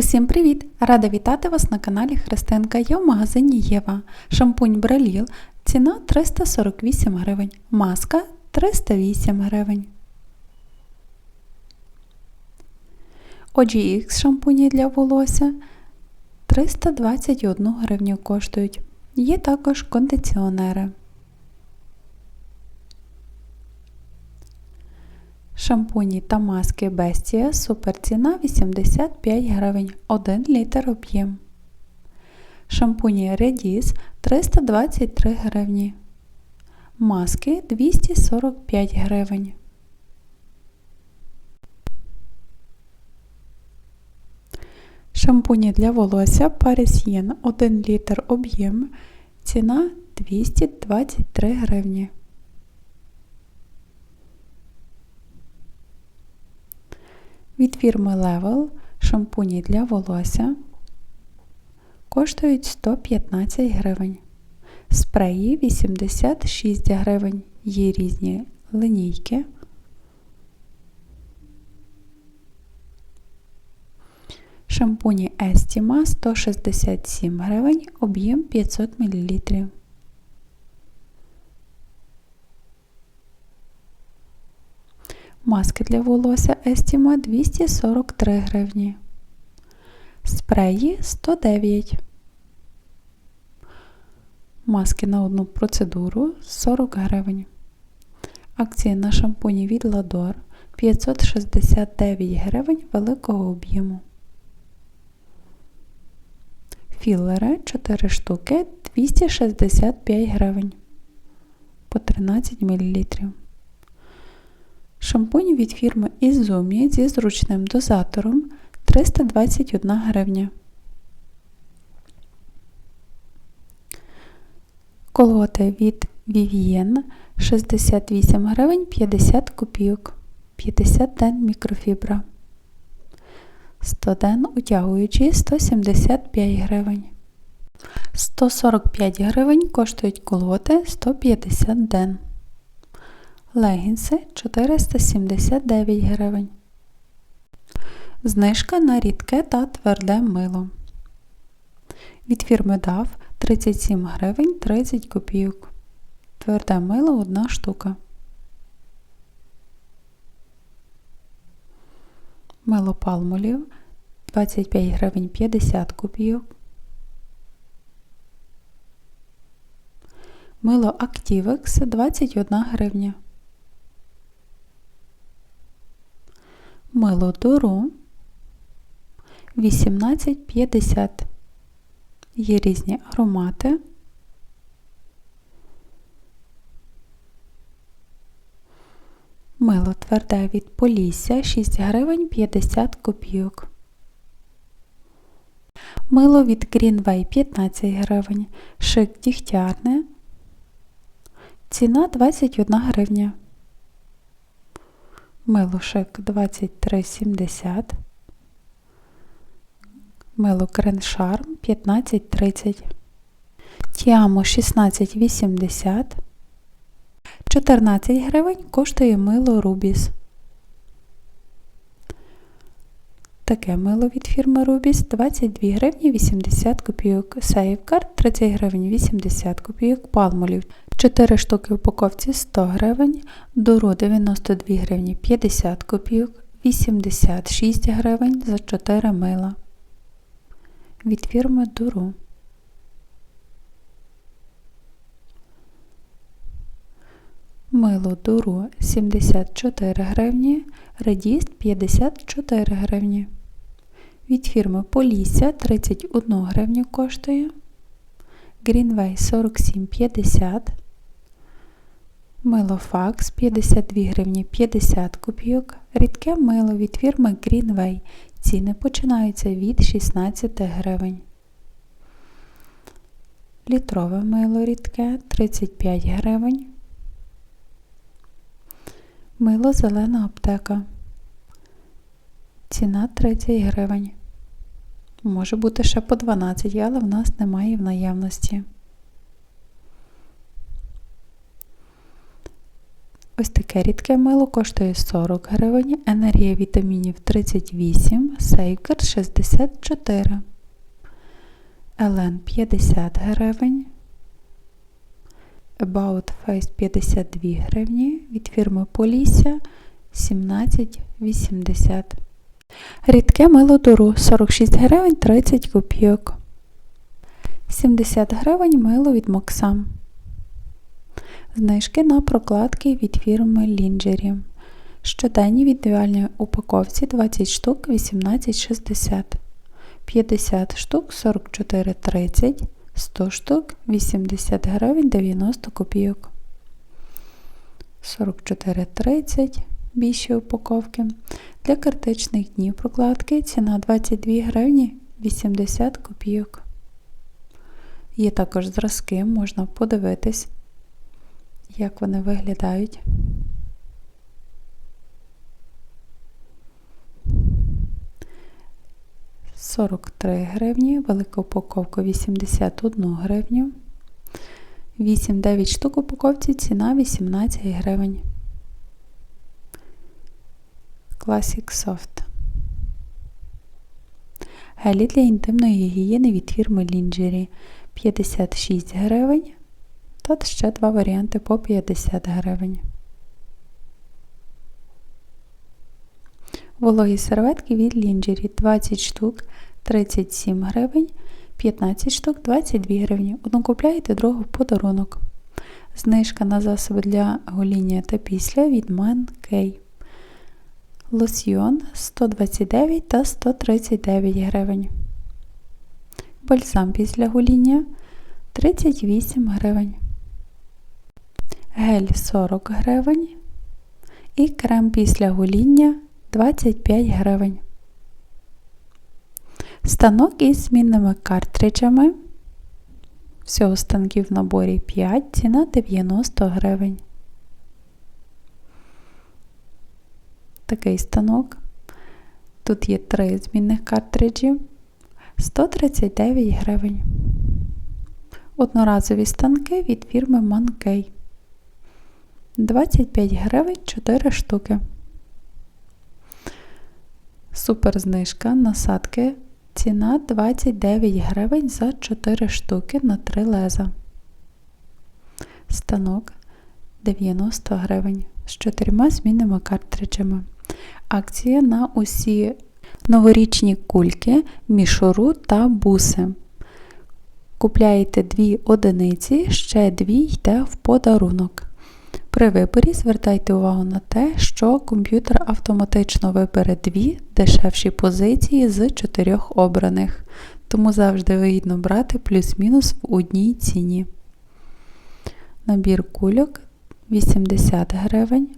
Усім привіт! Рада вітати вас на каналі Христинка. Я в магазині Єва. Шампунь Браліл. Ціна 348 гривень. Маска 308 гривень. OGX шампуні для волосся 321 гривню коштують. Є також кондиціонери. Шампуні та маски Бестія суперціна 85 гривень 1 літр об'єм. Шампуні Redis 323 гривні. Маски 245 гривень. Шампуні для волосся Paris Yen 1 літр об'єм. Ціна 223 гривні. Від фірми Level шампуні для волосся коштують 115 гривень. Спреї 86 гривень. Є різні линійки. Шампуні Estima 167 гривень, об'єм 500 мл. Маски для волосся Estima 243 гривні. Спреї 109. Маски на одну процедуру 40 гривень. Акції на шампуні від Lador 569 гривень великого об'єму. Філери 4 штуки 265 гривень по 13 мл. Шампунь від фірми Izumi зі зручним дозатором 321 гривня. Колготи від Vivien 68 гривень 50 копійок. 50 ден мікрофібра. 100 ден утягуючий 175 гривень. 145 гривень коштують колготи 150 ден. Легінси 479 гривень. Знижка на рідке та тверде мило. Від фірми DAF 37 гривень 30 копійок. Тверде мило 1 штука. Мило палмолів 25 гривень 50 копійок. Мило Активекс 21 гривня. Мило Дуру 18,50. Є різні аромати. Мило тверде від Полісся 6 гривень 50 копійок. Мило від Greenway 15 гривень. Шик дігтярне. Ціна 21 гривня. Мило шик 23,70. Мило креншарм 15,30. Тіамо 16,80. 14 гривень коштує мило Рубіс. Таке мило від фірми Rubis 22 гривні 80 копійок. Сейфкард 30 гривень 80 копійок. Палмолів 4 штуки в упаковці 100 гривень. Дуру 92 гривні 50 копійок. 86 гривень за 4 мила. Від фірми Дуру. Мило Дуру 74 гривні. Редіст 54 гривні. Від фірми Полісся 31 гривню коштує. Greenway 47,50. Мило Факс 52 гривні 50 копійок. Рідке мило від фірми Greenway. Ціни починаються від 16 гривень. Літрове мило рідке 35 гривень. Мило зелена аптека. Ціна 30 гривень. Може бути ще по 12, але в нас немає в наявності. Ось таке рідке мило коштує 40 гривень, енергія вітамінів 38, Сейкер 64, Елен 50 гривень, About Face 52 гривні, від фірми Полісся 17,80. Рідке мило дуру 46 гривень 30 копійок. 70 гривень мило від Моксам. Знижки на прокладки від фірми Lingerie. Щоденні в упаковці 20 штук 18,60, 50 штук 44,30, 100 штук 80 гривень 90 копійок. 44,30 більші упаковки. Для критичних днів прокладки ціна 22 гривні 80 копійок. Є також зразки, можна подивитись як вони виглядають. Сорок три гривні, велика упаковка 81 гривню. 8-9 штук упаковці ціна 18 гривень. Classic Soft. Гелі для інтимної гігієни від фірми Lingerie 56 гривень. Тут ще два варіанти по 50 гривень. Вологі серветки від Lingerie 20 штук 37 гривень, 15 штук 22 гривні. Одну купляєте, другу в подарунок. Знижка на засоби для гоління та після від Man K. Лосьйон 129 та 139 гривень. Бальзам після гоління 38 гривень гель 40 гривень і крем після гоління 25 гривень. Станок із змінними картриджами. Всього станків в наборі 5, ціна 90 гривень. Такий станок. Тут є 3 змінних картриджі 139 гривень. Одноразові станки від фірми Mankey. 25 гривень 4 штуки. Супер знижка насадки. Ціна 29 гривень за 4 штуки на 3 леза. Станок 90 гривень з 4 змінними картриджами. Акція на усі новорічні кульки, мішуру та буси. Купляєте 2 одиниці, ще 2 йде в подарунок. При виборі звертайте увагу на те, що комп'ютер автоматично вибере дві дешевші позиції з чотирьох обраних, тому завжди вигідно брати плюс-мінус в одній ціні. Набір кульок 80 гривень.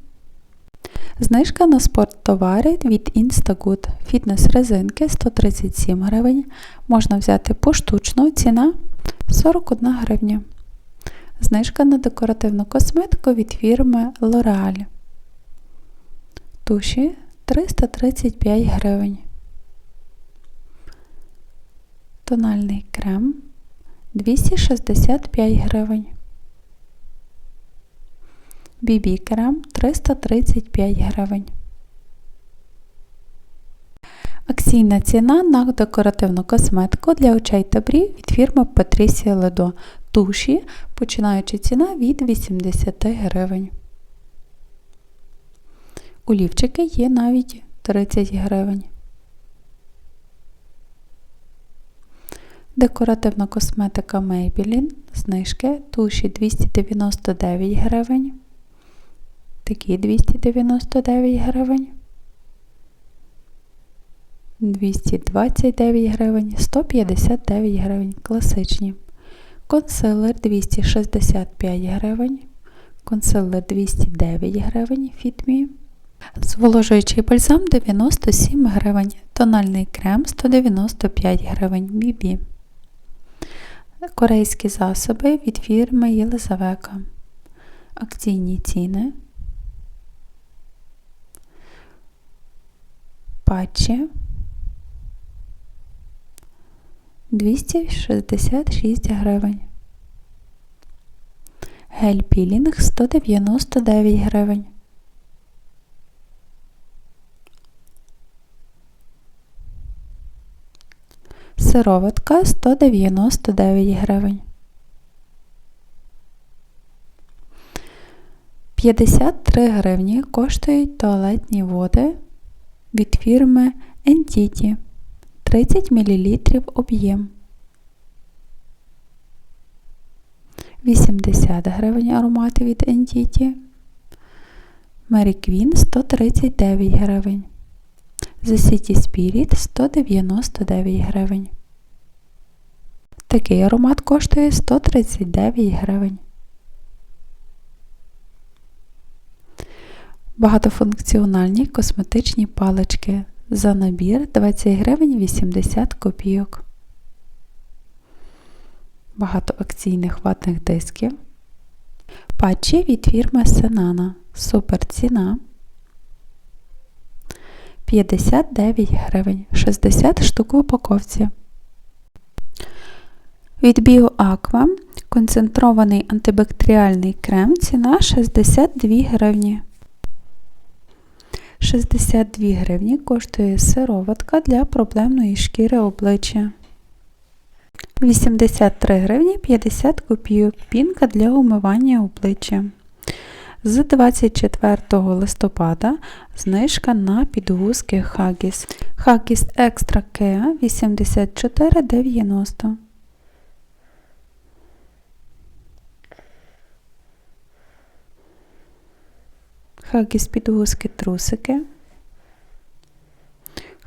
Знижка на спорттовари від Instagood. Фітнес резинки 137 гривень. Можна взяти поштучно, ціна 41 гривня. Знижка на декоративну косметику від фірми L'Oreal. Туші 335 гривень. Тональний крем 265 гривень. Бібі крем 335 гривень. Акційна ціна на декоративну косметику для очей та брів від фірми Patricia Ledo туші, починаючи ціна від 80 гривень. Олівчики є навіть 30 гривень. Декоративна косметика Maybelline, знижки туші 299 гривень. Такі 299 гривень. 229 гривень, 159 гривень, класичні. Консилер 265 гривень, консилер 209 гривень Фітмі. Зволожуючий бальзам 97 гривень, тональний крем 195 гривень Бібі. Корейські засоби від фірми Єлизавека. Акційні ціни. Апачі 266 гривень. Гель пілінг 199 гривень. Сироватка 199 гривень. 53 гривні коштують туалетні води від фірми Entity 30 мл об'єм. 80 гривень аромати від Entity. Mary Queen 139 гривень. The City Spirit 199 гривень. Такий аромат коштує 139 гривень. Багатофункціональні косметичні палички за набір 20 гривень 80 копійок. Багато акційних ватних дисків. Патчі від фірми Сенана. Супер ціна 59 гривень 60 штук в упаковці. Від BioAqua концентрований антибактеріальний крем ціна 62 гривні. 62 гривні коштує сироватка для проблемної шкіри обличчя. 83 гривні 50 копійок пінка для умивання обличчя. З 24 листопада знижка на підгузки Huggies. Huggies Extra Kea 84,90. Huggies підгузки трусики.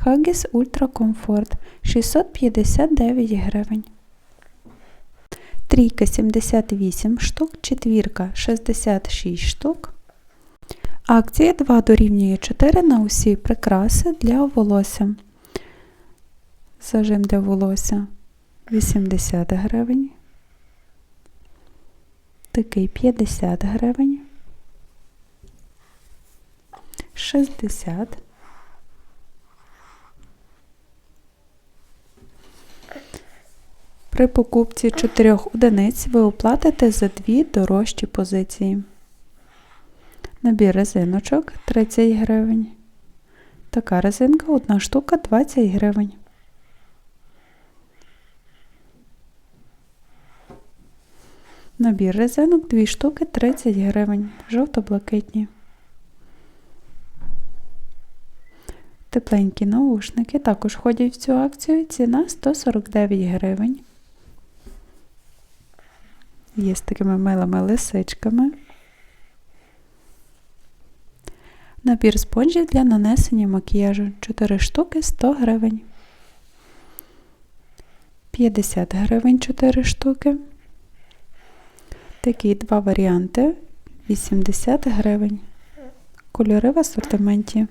Huggies Ultra Comfort 659 гривень. Трійка 78 штук, четвірка 66 штук. Акція 2 дорівнює 4 на усі прикраси для волосся. Зажим для волосся 80 гривень. Такий 50 гривень. 60. При покупці 4 одиниць ви оплатите за 2 дорожчі позиції. Набір резиночок 30 гривень. Така резинка, одна штука 20 гривень. Набір резинок 2 штуки 30 гривень. Жовто-блакитні. Тепленькі наушники також входять в цю акцію. Ціна 149 гривень. Є з такими милими лисичками. Набір спонжів для нанесення макіяжу 4 штуки 100 гривень. 50 гривень 4 штуки. Такі два варіанти 80 гривень. Кольори в асортименті.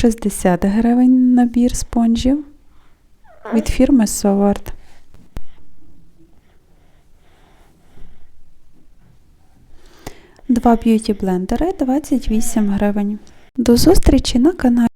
60 гривень набір спонжів від фірми Соварт. Два б'юті блендери 28 гривень. До зустрічі на каналі.